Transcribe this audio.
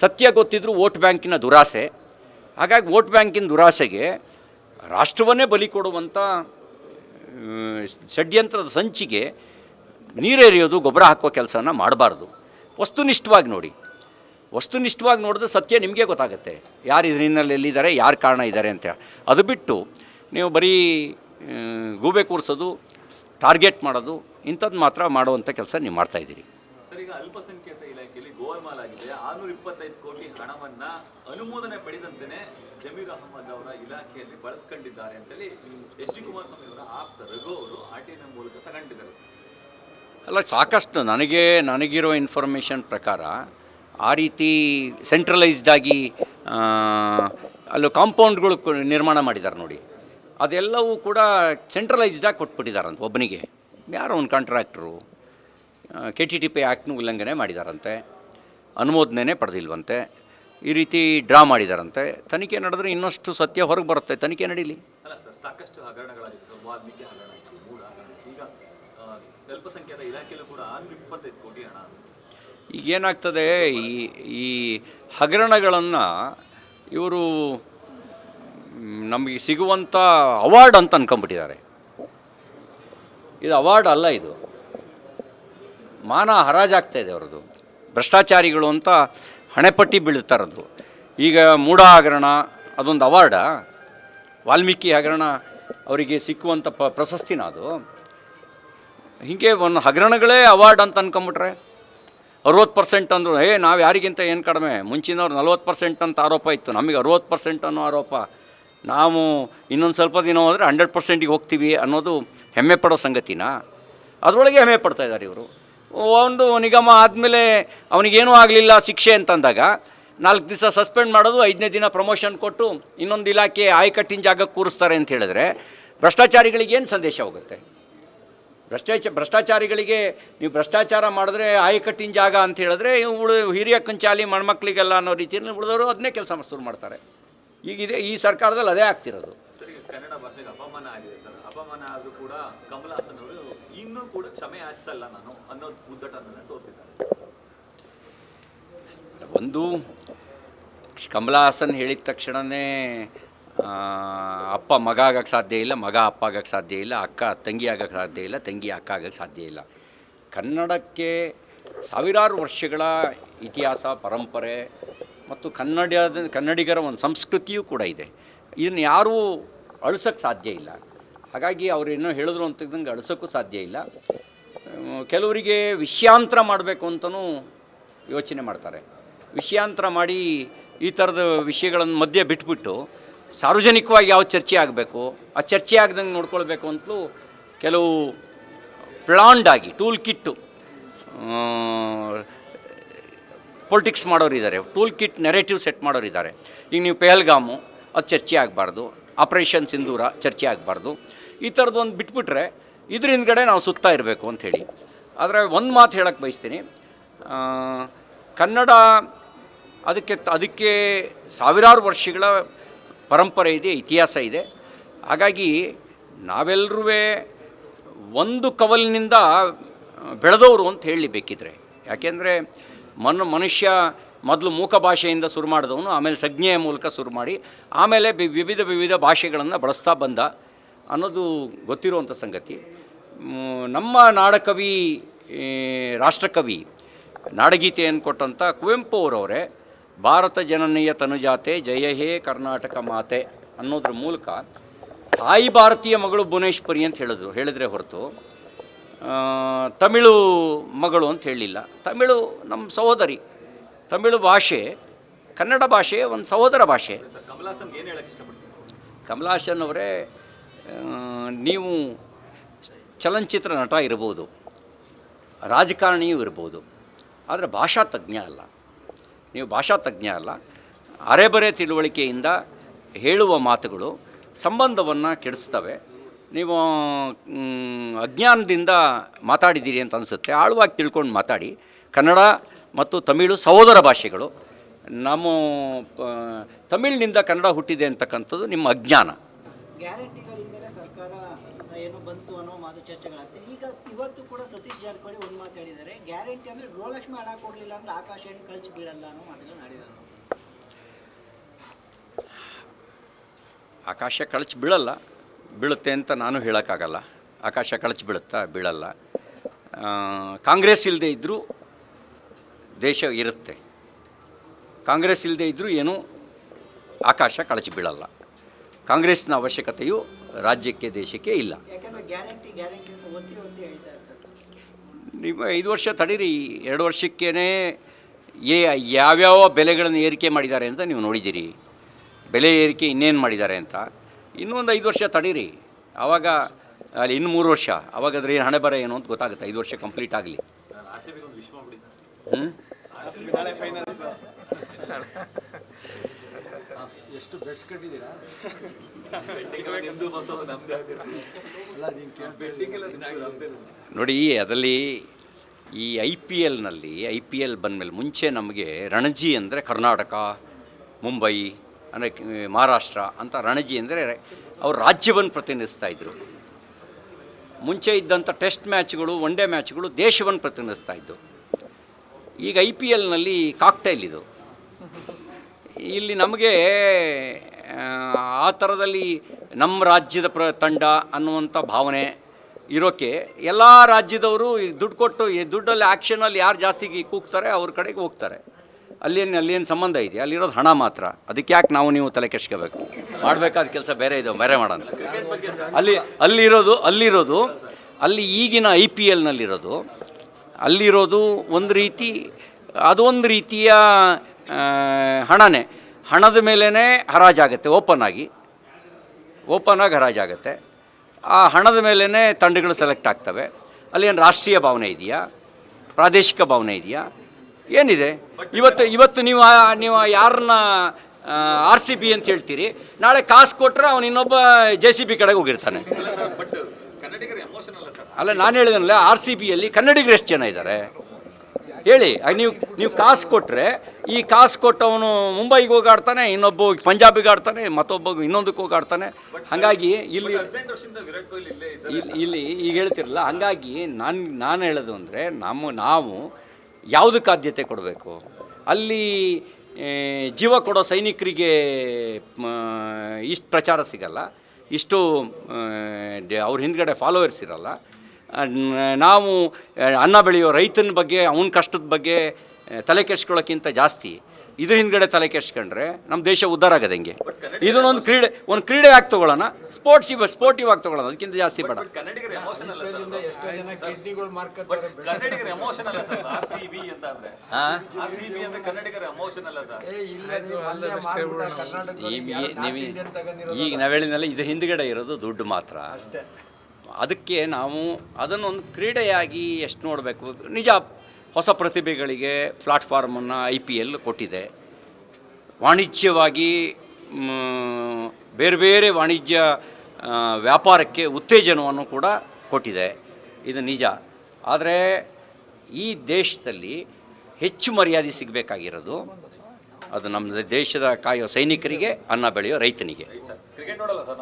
ಸತ್ಯ ಗೊತ್ತಿದ್ರು ವೋಟ್ ಬ್ಯಾಂಕಿನ ದುರಾಸೆ. ಹಾಗಾಗಿ ವೋಟ್ ಬ್ಯಾಂಕಿನ ದುರಾಸೆಗೆ ರಾಷ್ಟ್ರವನ್ನೇ ಬಲಿ ಕೊಡುವಂಥ ಷಡ್ಯಂತ್ರದ ಸಂಚಿಗೆ ನೀರೆರಿಯೋದು, ಗೊಬ್ಬರ ಹಾಕುವ ಕೆಲಸನ ಮಾಡಬಾರ್ದು. ವಸ್ತುನಿಷ್ಠವಾಗಿ ನೋಡಿ. ವಸ್ತುನಿಷ್ಠವಾಗಿ ನೋಡಿದ್ರೆ ಸತ್ಯ ನಿಮಗೆ ಗೊತ್ತಾಗುತ್ತೆ. ಯಾರು ಇದ್ರ ಹಿನ್ನೆಲೆ ಎಲ್ಲಿದ್ದಾರೆ ಯಾರು ಕಾರಣ ಇದ್ದಾರೆ ಅಂತ. ಅದು ಬಿಟ್ಟು ನೀವು ಬರೀ ಗೂಬೆ ಕೂರಿಸೋದು, ಟಾರ್ಗೆಟ್ ಮಾಡೋದು ಇಂಥದ್ದು ಮಾತ್ರ ಮಾಡುವಂಥ ಕೆಲಸ ನೀವು ಮಾಡ್ತಾಯಿದ್ದೀರಿ ಆಗಿದೆ ಆರ್ನೂರ ಇಪ್ಪತ್ತೈದು ಕೋಟಿ ಹಣವನ್ನ ಅನುಮೋದನೆ ಪಡೆದಂತೆಯೇ ಜಮೀರ್ ಅಹಮದ್ ಅವರ ಇಲಾಖೆಯಲ್ಲಿ ಬಳಸ್ಕೊಂಡಿದ್ದಾರೆ ಅಂತೇಳಿ ಎಚ್ ಡಿ ಕುಮಾರಸ್ವಾಮಿ ಅವರ ಆಪ್ತ ರಘು ಅವರು ಆರ್ ಟಿ ಮೂಲಕ ತಗೊಂಡಿದ್ದಾರೆ ಅಲ್ಲ, ಸಾಕಷ್ಟು ನನಗೆ, ನನಗಿರೋ ಇನ್ಫಾರ್ಮೇಷನ್ ಪ್ರಕಾರ ಆ ರೀತಿ ಸೆಂಟ್ರಲೈಸ್ಡ್ ಆಗಿ ಅಲ್ಲಿ ಕಾಂಪೌಂಡ್ಗಳು ನಿರ್ಮಾಣ ಮಾಡಿದ್ದಾರೆ ನೋಡಿ. ಅದೆಲ್ಲವೂ ಕೂಡ ಸೆಂಟ್ರಲೈಸ್ಡಾಗಿ ಕೊಟ್ಬಿಟ್ಟಿದ್ದಾರಂತೆ ಒಬ್ಬನಿಗೆ. ಯಾರೋ ಒಂದು contractor K T T P ಆ್ಯಕ್ಟ್ನ ಉಲ್ಲಂಘನೆ ಮಾಡಿದಾರಂತೆ ಅನುಮೋದನೆ ಪಡೆದಿಲ್ವಂತೆ. ಈ ರೀತಿ ಡ್ರಾ ಮಾಡಿದಾರಂತೆ. ತನಿಖೆ ನಡೆದ್ರೆ ಇನ್ನಷ್ಟು ಸತ್ಯ ಹೊರಗೆ ಬರುತ್ತೆ. ತನಿಖೆ ನಡೀಲಿ. ಸಾಕಷ್ಟು ಈಗೇನಾಗ್ತದೆ ಈ ಈ ಹಗರಣಗಳನ್ನು ಇವರು ನಮಗೆ ಸಿಗುವಂಥ ಅವಾರ್ಡ್ ಅಂತ ಅನ್ಕೊಂಬಿಟ್ಟಿದ್ದಾರೆ ಇದು ಅವಾರ್ಡ್ ಅಲ್ಲ ಇದು. ಮಾನ ಹರಾಜಾಗ್ತಾ ಇದೆ ಅವ್ರದ್ದು. ಭ್ರಷ್ಟಾಚಾರಿಗಳು ಅಂತ ಹಣೆಪಟ್ಟಿ ಬೀಳ್ತಾರದು ಈಗ ಮೂಢ ಹಗರಣ ಅದೊಂದು ಅವಾರ್ಡಾ. ವಾಲ್ಮೀಕಿ ಹಗರಣ ಅವರಿಗೆ ಸಿಕ್ಕುವಂಥ ಪ, ಪ್ರಶಸ್ತಿನ ಅದು. ಹೀಗೆ ಒಂದು ಹಗರಣಗಳೇ ಅವಾರ್ಡ್ ಅಂತ ಅನ್ಕೊಂಬಿಟ್ರೆ ಅರುವತ್ತು ಪರ್ಸೆಂಟ್ ಅಂದರು ಏ ನಾವು ಯಾರಿಗಿಂತ ಏನು ಕಡಿಮೆ? ಮುಂಚಿನವ್ರು ನಲ್ವತ್ತು ಪರ್ಸೆಂಟ್ ಅಂತ ಆರೋಪ ಇತ್ತು. ನಮಗೆ ಅರುವತ್ತು ಪರ್ಸೆಂಟ್ ಅನ್ನೋ ಆರೋಪ. ನಾವು ಇನ್ನೊಂದು ಸ್ವಲ್ಪ ದಿನ ಹೋದರೆ ಹಂಡ್ರೆಡ್ ಪರ್ಸೆಂಟಿಗೆ ಹೋಗ್ತೀವಿ ಅನ್ನೋದು ಹೆಮ್ಮೆ ಪಡೋ ಸಂಗತಿನ? ಅದರೊಳಗೆ ಹೆಮ್ಮೆ ಪಡ್ತಾ ಇದ್ದಾರೆ ಇವರು. ಒಂದು ನಿಗಮ ಆದಮೇಲೆ ಅವನಿಗೇನೂ ಆಗಲಿಲ್ಲ ಶಿಕ್ಷೆ ಅಂತಂದಾಗ ನಾಲ್ಕು ದಿವಸ ಸಸ್ಪೆಂಡ್ ಮಾಡೋದು, ಐದನೇ ದಿನ ಪ್ರಮೋಷನ್ ಕೊಟ್ಟು ಇನ್ನೊಂದು ಇಲಾಖೆ ಆಯಕಟ್ಟಿನ ಜಾಗಕ್ಕೆ ಕೂರಿಸ್ತಾರೆ ಅಂತ ಹೇಳಿದ್ರೆ ಭ್ರಷ್ಟಾಚಾರಿಗಳಿಗೆ ಏನು ಸಂದೇಶ ಹೋಗುತ್ತೆ? ಭ್ರಷ್ಟಾಚ, ಭ್ರಷ್ಟಾಚಾರಿಗಳಿಗೆ ನೀವು ಭ್ರಷ್ಟಾಚಾರ ಮಾಡಿದ್ರೆ ಆಯಕಟ್ಟಿನ ಜಾಗ ಅಂತ ಹೇಳಿದ್ರೆ ಉಳು ಹಿರಿಯ ಕಂಚಾಲಿ ಮಣ್ಮಕ್ಳಿಗೆಲ್ಲ ಅನ್ನೋ ರೀತಿಯಲ್ಲಿ ಉಳಿದವರು ಅದನ್ನೇ ಕೆಲಸ ಶುರು ಮಾಡ್ತಾರೆ. ಈಗಿದೆ ಈ ಸರ್ಕಾರದಲ್ಲಿ ಅದೇ ಆಗ್ತಿರೋದು. ಕನ್ನಡ ಭಾಷೆಗೆ ಅಪಮಾನ ಆಗಿದೆ ಸರ್. ಅಪಮಾನ ಆದರೂ ಕೂಡ ಕಮಲ್ ಇನ್ನೂ ಕೂಡ ಕ್ಷಮೆ ಯಾಚಿಸಲ್ಲ ನಾನು ಅನ್ನೋ ಉದ್ದಟನ ತೋರ್ತಿದ್ದಾರೆ. ಒಂದು ಕಮಲ ಹಾಸನ್ ಹೇಳಿದ ತಕ್ಷಣವೇ ಅಪ್ಪ ಮಗ ಆಗಕ್ಕೆ ಸಾಧ್ಯ ಇಲ್ಲ, ಮಗ ಅಪ್ಪ ಆಗಕ್ಕೆ ಸಾಧ್ಯ ಇಲ್ಲ, ಅಕ್ಕ ತಂಗಿ ಆಗಕ್ಕೆ ಸಾಧ್ಯ ಇಲ್ಲ, ತಂಗಿ ಅಕ್ಕ ಆಗಕ್ಕೆ ಸಾಧ್ಯ ಇಲ್ಲ. ಕನ್ನಡಕ್ಕೆ ಸಾವಿರಾರು ವರ್ಷಗಳ ಇತಿಹಾಸ, ಪರಂಪರೆ ಮತ್ತು ಕನ್ನಡ ಕನ್ನಡಿಗರ ಒಂದು ಸಂಸ್ಕೃತಿಯೂ ಕೂಡ ಇದೆ. ಇದನ್ನು ಯಾರೂ ಅಳಿಸೋಕ್ಕೆ ಸಾಧ್ಯ ಇಲ್ಲ. ಹಾಗಾಗಿ ಅವ್ರು ಇನ್ನೂ ಹೇಳಿದ್ರು ಅಂತಂದಂಗೆ ಅಳಿಸೋಕ್ಕೂ ಸಾಧ್ಯ ಇಲ್ಲ. ಕೆಲವರಿಗೆ ವಿಷಯಾಂತರ ಮಾಡಬೇಕು ಅಂತಲೂ ಯೋಚನೆ ಮಾಡ್ತಾರೆ. ವಿಷಯಾಂತರ ಮಾಡಿ ಈ ಥರದ ವಿಷಯಗಳನ್ನು ಮಧ್ಯೆ ಬಿಟ್ಬಿಟ್ಟು ಸಾರ್ವಜನಿಕವಾಗಿ ಯಾವ ಚರ್ಚೆ ಆಗಬೇಕು, ಆ ಚರ್ಚೆ ಆಗ್ದಂಗೆ ನೋಡ್ಕೊಳ್ಬೇಕು ಅಂತಲೂ ಕೆಲವು ಪ್ಲಾಂಡ್ ಆಗಿ, ಟೂಲ್ ಕಿಟ್ಟು ಪೊಲಿಟಿಕ್ಸ್ ಮಾಡೋರಿದ್ದಾರೆ ಟೂಲ್ ಕಿಟ್ ನೆರೇಟಿವ್ ಸೆಟ್ ಮಾಡೋರಿದ್ದಾರೆ ಈಗ ನೀವು ಪೆಹಲ್ಗಾಮು, ಅದು ಚರ್ಚೆ ಆಗಬಾರ್ದು. ಆಪರೇಷನ್ ಸಿಂಧೂರ ಚರ್ಚೆ ಆಗಬಾರ್ದು. ಈ ಥರದ್ದು ಒಂದು ಬಿಟ್ಬಿಟ್ರೆ ಇದ್ರ ಹಿಂದ್ಗಡೆ ನಾವು ಸುತ್ತಾ ಇರಬೇಕು ಅಂಥೇಳಿ ಆದರೆ ಒಂದು ಮಾತು ಹೇಳಕ್ಕೆ ಬಯಸ್ತೀನಿ. ಕನ್ನಡ ಅದಕ್ಕೆ ಅದಕ್ಕೆ ಸಾವಿರಾರು ವರ್ಷಗಳ ಪರಂಪರೆ ಇದೆ, ಇತಿಹಾಸ ಇದೆ. ಹಾಗಾಗಿ ನಾವೆಲ್ಲರೂ ಒಂದು ಕವಲಿನಿಂದ ಬೆಳೆದವರು ಅಂತ ಹೇಳಿ ಬೇಕಿದ್ರೆ ಯಾಕೆಂದರೆ ಮನ್ ಮನುಷ್ಯ ಮೊದಲು ಮೂಕ ಭಾಷೆಯಿಂದ ಶುರು ಮಾಡಿದವನು, ಆಮೇಲೆ ಸಂಜ್ಞೆಯ ಮೂಲಕ ಶುರು ಮಾಡಿ, ಆಮೇಲೆ ವಿವಿಧ ವಿವಿಧ ಭಾಷೆಗಳನ್ನು ಬಳಸ್ತಾ ಬಂದ ಅನ್ನೋದು ಗೊತ್ತಿರುವಂಥ ಸಂಗತಿ. ನಮ್ಮ ನಾಡಕವಿ ರಾಷ್ಟ್ರಕವಿ ನಾಡಗೀತೆಯನ್ನು ಕೊಟ್ಟಂಥ ಕುವೆಂಪು ಅವರವರೇ ಭಾರತ ಜನನೀಯ ತನುಜಾತೆ ಜಯ ಹೇ ಕರ್ನಾಟಕ ಮಾತೆ ಅನ್ನೋದ್ರ ಮೂಲಕ ತಾಯಿ ಭಾರತೀಯ ಮಗಳು ಭುವನೇಶ್ವರಿ ಅಂತ ಹೇಳಿದ್ರು ಹೇಳಿದ್ರೆ ಹೊರತು. ತಮಿಳು ಮಗಳು ಅಂತ ಹೇಳಲಿಲ್ಲ ತಮಿಳು ನಮ್ಮ ಸಹೋದರಿ ತಮಿಳು ಭಾಷೆ ಕನ್ನಡ ಭಾಷೆ ಒಂದು ಸಹೋದರ ಭಾಷೆ. ಕಮಲಾಸನ್ ಕಮಲ್ ಹಾಸನ್ ಏನು ಹೇಳಕ್ಕೆ ಇಷ್ಟಪಡ್ತೀನಿ ಸರ್ ಕಮಲಾಸನ್ ಅವರೇ ನೀವು ಚಲನಚಿತ್ರ ನಟ ಇರ್ಬೋದು, ರಾಜಕಾರಣಿಯೂ ಇರ್ಬೋದು, ಆದರೆ ಭಾಷಾ ತಜ್ಞ ಅಲ್ಲ. ನೀವು ಭಾಷಾ ತಜ್ಞ ಅಲ್ಲ. ಅರೆಬರೆ ತಿಳುವಳಿಕೆಯಿಂದ ಹೇಳುವ ಮಾತುಗಳು ಸಂಬಂಧವನ್ನು ಕೆಡಿಸ್ತವೆ. ನೀವು ಅಜ್ಞಾನದಿಂದ ಮಾತಾಡಿದ್ದೀರಿ ಅಂತ ಅನಿಸುತ್ತೆ. ಆಳವಾಗಿ ತಿಳ್ಕೊಂಡು ಮಾತಾಡಿ. ಕನ್ನಡ ಮತ್ತು ತಮಿಳು ಸಹೋದರ ಭಾಷೆಗಳು. ನಮ್ಮ ತಮಿಳಿನಿಂದ ಕನ್ನಡ ಹುಟ್ಟಿದೆ ಅಂತಕ್ಕಂಥದ್ದು ನಿಮ್ಮ ಅಜ್ಞಾನ. ಗ್ಯಾರಂಟಿಗಳಿಂದಲೇ ಸರ್ಕಾರ ಏನು ಬಂತು ಅನ್ನೋ ಮಾತು ಚರ್ಚೆಗಳಾಗ್ತದೆ. ಈಗ ಇವತ್ತು ಕೂಡ ಸತೀಶ್ ಜಾರಕಿಹೊಳಿ ಒಂದು ಮಾತು ಹೇಳಿದ್ದಾರೆ. ಗ್ಯಾರಂಟಿ ಅಂದರೆ ಗೃಹಲಕ್ಷ್ಮಿ ಹಣ ಕೊಡಲಿಲ್ಲ ಅಂದರೆ ಆಕಾಶ ಏನು ಕಳ್ಸಿ ಬೀಳಲ್ಲ ಅನ್ನೋ ಮಾತುಗಳು ನಡೆದರು ಆಕಾಶ ಕಳಚು ಬೀಳಲ್ಲ, ಬೀಳುತ್ತೆ ಅಂತ ನಾನು ಹೇಳೋಕ್ಕಾಗಲ್ಲ. ಆಕಾಶ ಕಳಚಿ ಬೀಳುತ್ತಾ, ಬೀಳಲ್ಲ. ಕಾಂಗ್ರೆಸ್ ಇಲ್ಲದೆ ಇದ್ದರೂ ದೇಶ ಇರುತ್ತೆ. ಕಾಂಗ್ರೆಸ್ ಇಲ್ಲದೆ ಇದ್ದರೂ ಏನೂ, ಆಕಾಶ ಕಳಚಿ ಬೀಳಲ್ಲ. ಕಾಂಗ್ರೆಸ್ನ ಅವಶ್ಯಕತೆಯು ರಾಜ್ಯಕ್ಕೆ ದೇಶಕ್ಕೆ ಇಲ್ಲ. ನಿಮ್ಮ ಗ್ಯಾರಂಟಿ ಗ್ಯಾರಂಟಿ ಅಂತ ಒತ್ತಿ ಒತ್ತಿ ಹೇಳ್ತಾ ಇರ್ತಾರೆ ನೀವು ಐದು ವರ್ಷ ತಡೀರಿ ಎರಡು ವರ್ಷಕ್ಕೇ ಏ ಯಾವ್ಯಾವ ಬೆಲೆಗಳನ್ನು ಏರಿಕೆ ಮಾಡಿದ್ದಾರೆ ಅಂತ ನೀವು ನೋಡಿದ್ದೀರಿ. ಬೆಲೆ ಏರಿಕೆ ಇನ್ನೇನು ಮಾಡಿದ್ದಾರೆ ಅಂತ. ಇನ್ನೂ ಒಂದು ಐದು ವರ್ಷ ತಡೀರಿ. ಆವಾಗ ಅಲ್ಲಿ ಇನ್ನು ಮೂರು ವರ್ಷ. ಆವಾಗ ಅದ್ರ ಏನು ಹಣೆ ಬರ ಏನು ಅಂತ ಗೊತ್ತಾಗುತ್ತೆ. ಐದು ವರ್ಷ ಕಂಪ್ಲೀಟ್ ಆಗಲಿ. ಹ್ಞೂ ಎಷ್ಟು ಬೆಡ್ಸ್ ಕಟ್ಟಿದ್ದೀರಾ? ನೋಡಿ ಅದರಲ್ಲಿ ಈ ಐ ಪಿ ಎಲ್ನಲ್ಲಿ ಐ ಪಿ ಎಲ್ ಬಂದಮೇಲೆ ಮುಂಚೆ ನಮಗೆ ರಣಜಿ ಅಂದರೆ ಕರ್ನಾಟಕ ಮುಂಬೈ ಅಂದರೆ ಮಹಾರಾಷ್ಟ್ರ ಅಂತ ರಣಜಿ ಅಂದರೆ ಅವ್ರು ರಾಜ್ಯವನ್ನು ಪ್ರತಿನಿಧಿಸ್ತಾ ಇದ್ದರು ಮುಂಚೆ ಇದ್ದಂಥ ಟೆಸ್ಟ್ ಮ್ಯಾಚ್ಗಳು ಒನ್ ಡೇ ಮ್ಯಾಚ್ಗಳು ದೇಶವನ್ನು ಪ್ರತಿನಿಧಿಸ್ತಾ ಇದ್ದವು ಈಗ ಐ ಪಿ ಎಲ್ನಲ್ಲಿ ಕಾಕ್ಟೈಲ್ ಇದು. ಇಲ್ಲಿ ನಮಗೆ ಆ, ಥರದಲ್ಲಿ ನಮ್ಮ ರಾಜ್ಯದ ಪ್ರ ತಂಡ ಅನ್ನುವಂಥ ಭಾವನೆ ಇರೋಕ್ಕೆ ಎಲ್ಲ ರಾಜ್ಯದವರು ದುಡ್ಡು ಕೊಟ್ಟು ಈ ದುಡ್ಡಲ್ಲಿ ಆ್ಯಕ್ಷನಲ್ಲಿ ಯಾರು ಜಾಸ್ತಿ ಕೂಗ್ತಾರೆ ಅವ್ರ ಕಡೆಗೆ ಹೋಗ್ತಾರೆ. ಅಲ್ಲೇನು ಅಲ್ಲೇನು ಸಂಬಂಧ ಇದೆ ಅಲ್ಲಿರೋದು ಹಣ ಮಾತ್ರ. ಅದಕ್ಕೆ ಯಾಕೆ ನಾವು ನೀವು ತಲೆ ಕೆಡ್ಸ್ಕೋಬೇಕು? ಮಾಡಬೇಕಾದ ಕೆಲಸ ಬೇರೆ ಇದೆ ಬೇರೆ ಮಾಡೋಣ. ಅಲ್ಲಿ ಅಲ್ಲಿರೋದು ಅಲ್ಲಿರೋದು ಅಲ್ಲಿ ಈಗಿನ ಐ ಪಿ ಎಲ್ನಲ್ಲಿರೋದು ಅಲ್ಲಿರೋದು ಒಂದು ರೀತಿ ಅದೊಂದು ರೀತಿಯ ಹಣನೇ. ಹಣದ ಮೇಲೇ ಹರಾಜಾಗುತ್ತೆ ಓಪನ್ ಆಗಿ. ಓಪನ್ ಆಗಿ ಹರಾಜಾಗುತ್ತೆ ಆ ಹಣದ ಮೇಲೇ ತಂಡಗಳು ಸೆಲೆಕ್ಟ್ ಆಗ್ತವೆ. ಅಲ್ಲಿ ಏನು ರಾಷ್ಟ್ರೀಯ ಭಾವನೆ ಇದೆಯಾ? ಪ್ರಾದೇಶಿಕ ಭಾವನೆ ಇದೆಯಾ? ಏನಿದೆ? ಇವತ್ತು ಇವತ್ತು ನೀವು ನೀವು ಯಾರನ್ನ ಆರ್ ಸಿ ಬಿ ಅಂತ ಹೇಳ್ತೀರಿ ನಾಳೆ ಕಾಸು ಕೊಟ್ಟರೆ ಅವನು ಇನ್ನೊಬ್ಬ ಜೆ ಸಿ ಬಿ ಕಡೆಗೆ ಹೋಗಿರ್ತಾನೆ. ಅಲ್ಲ ನಾನು ಹೇಳಿದನಲ್ಲ ಆರ್ ಸಿ ಬಿಯಲ್ಲಿ ಕನ್ನಡಿಗರು ಎಷ್ಟು ಜನ ಇದ್ದಾರೆ ಹೇಳಿ ನೀವು ನೀವು ಕಾಸು ಕೊಟ್ಟರೆ ಈ ಕಾಸು ಕೊಟ್ಟವನು ಮುಂಬೈಗೆ ಹೋಗಾಡ್ತಾನೆ ಇನ್ನೊಬ್ಬ ಪಂಜಾಬಿಗೆ ಆಡ್ತಾನೆ ಮತ್ತೊಬ್ಬ ಇನ್ನೊಂದಕ್ಕೆ ಹೋಗಾಡ್ತಾನೆ. ಹಾಗಾಗಿ ಇಲ್ಲಿ ಇಲ್ಲೇ ಇಲ್ಲಿ ಈಗ ಹೇಳ್ತಿರಲ್ಲ ಹಾಗಾಗಿ ನಾನು ನಾನು ಹೇಳೋದು ಅಂದರೆ ನಮ್ಮ ನಾವು ಯಾವುದಕ್ಕೆ ಆದ್ಯತೆ ಕೊಡಬೇಕು? ಅಲ್ಲಿ ಜೀವ ಕೊಡೋ ಸೈನಿಕರಿಗೆ ಇಷ್ಟು ಪ್ರಚಾರ ಸಿಗಲ್ಲ. ಇಷ್ಟು ಅವ್ರ ಹಿಂದ್ಗಡೆ ಫಾಲೋವರ್ಸ್ ಇರಲ್ಲ. ನಾವು ಅನ್ನ ಬೆಳೆಯೋ ರೈತನ ಬಗ್ಗೆ ಅವನ ಕಷ್ಟದ ಬಗ್ಗೆ ತಲೆ ಕೆಡ್ಸ್ಕೊಳ್ಳೋಕ್ಕಿಂತ ಜಾಸ್ತಿ ಇದ್ರ ಹಿಂದ್ಗಡೆ ತಲೆ ಕೆಡ್ಸ್ಕೊಂಡ್ರೆ ನಮ್ಮ ದೇಶ ಉದ್ಧಾರ ಆಗದಂಗೆ ಹೆಂಗೆ. ಇದನ್ನೊಂದು ಕ್ರೀಡೆ ಒಂದು ಕ್ರೀಡೆ ಆಗಿ ತಗೊಳ್ಳೋಣ. ಸ್ಪೋರ್ಟ್ಸ್ ಇವ ಸ್ಪೋರ್ಟಿವ್ ಆಗಿ ತಗೊಳ್ಳೋಣ. ಅದಕ್ಕಿಂತ ಜಾಸ್ತಿ ಬೇಡ. ಈಗ ನಾವು ಇದ್ರ ಇದು ಹಿಂದ್ಗಡೆ ಇರೋದು ದುಡ್ಡು ಮಾತ್ರ. ಅಷ್ಟೇ. ಅದಕ್ಕೆ ನಾವು ಅದನ್ನು ಒಂದು ಕ್ರೀಡೆಯಾಗಿ ಎಷ್ಟು ನೋಡಬೇಕು? ನಿಜ, ಹೊಸ ಪ್ರತಿಭೆಗಳಿಗೆ ಪ್ಲಾಟ್ಫಾರ್ಮನ್ನು ಐ ಪಿ ಎಲ್ ಕೊಟ್ಟಿದೆ. ವಾಣಿಜ್ಯವಾಗಿ ಬೇರೆ ಬೇರೆ ವಾಣಿಜ್ಯ ವ್ಯಾಪಾರಕ್ಕೆ ಉತ್ತೇಜನವನ್ನು ಕೂಡ ಕೊಟ್ಟಿದೆ. ಇದು ನಿಜ. ಆದರೆ ಈ ದೇಶದಲ್ಲಿ ಹೆಚ್ಚು ಮರ್ಯಾದೆ ಸಿಗಬೇಕಾಗಿರೋದು ಅದು ನಮ್ಮ ದೇಶದ ಕಾಯೋ ಸೈನಿಕರಿಗೆ, ಅನ್ನ ಬೆಳೆಯೋ ರೈತನಿಗೆ.